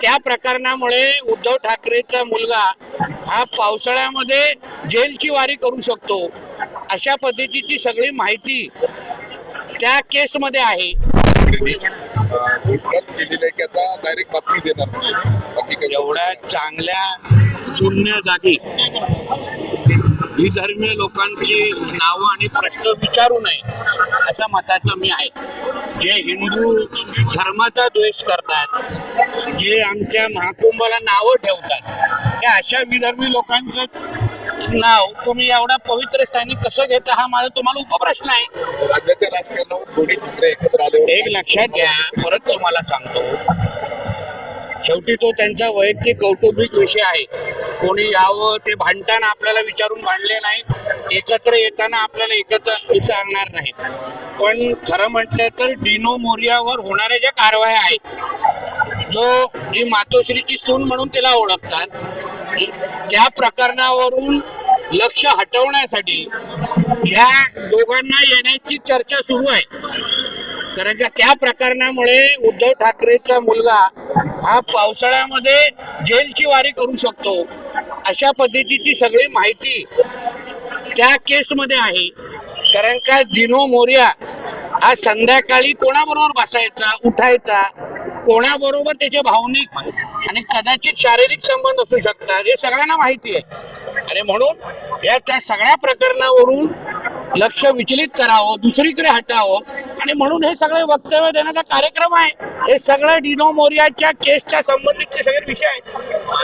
त्या प्रकरणामुळे उद्धव ठाकरेचा मुलगा हा पावसाळ्यामध्ये जेलची वारी करू शकतो. अशा पद्धतीची सगळी माहिती त्या केसमध्ये आहे. एवढ्या चांगल्या शून्य जागी ही धर्मीय लोकांची नावं आणि प्रश्न विचारू नये असं मताचं मी आहे. जे हिंदू धर्माचा द्वेष करतात जे आमच्या महाकुंभाला नावं ठेवतात त्या अशा विधर्मी लोकांचं नाव तुम्ही एवढ्या पवित्र स्थानी कसं घेता हा माझा तुम्हाला उपप्रश्न आहे. राज्याच्या राजकारणावर दोन्ही ठाकरे एकत्र आल्यावर एक लक्षात घ्या परत तुम्हाला सांगतो. शेवटी तो त्यांचा वैयक्तिक कौटुंबिक विषय आहे. कोणी यावं ते भांडताना आपल्याला विचारून भांडले नाहीत. एकत्र येताना आपल्याला एकत्र सांगणार नाहीत. पण खरं म्हटलं तर डिनो मोर्यावर होणाऱ्या ज्या कारवाया आहेत जो जी मातोश्रीची सून म्हणून तिला ओळखतात त्या प्रकरणावरून लक्ष हटवण्यासाठी ह्या दोघांना येण्याची चर्चा सुरू आहे. कारण का त्या प्रकरणामुळे उद्धव ठाकरेचा मुलगा हा पावसाळ्यामध्ये जेलची वारी करू शकतो. अशा पद्धतीची सगळी माहिती त्या केसमध्ये आहे. कारण का दिनो मोर्या हा संध्याकाळी कोणाबरोबर बसायचा उठायचा कोणाबरोबर त्याचे भावनिक आणि कदाचित शारीरिक संबंध असू शकतात हे सगळ्यांना माहिती आहे. आणि म्हणून या त्या सगळ्या प्रकरणावरून लक्ष विचलित करावं दुसरीकडे हटावं आणि म्हणून हे सगळे वक्तव्य देण्याचा कार्यक्रम आहे. हे सगळं डिनो मोर्याच्या केसच्या संबंधितचे सगळे विषय आहेत.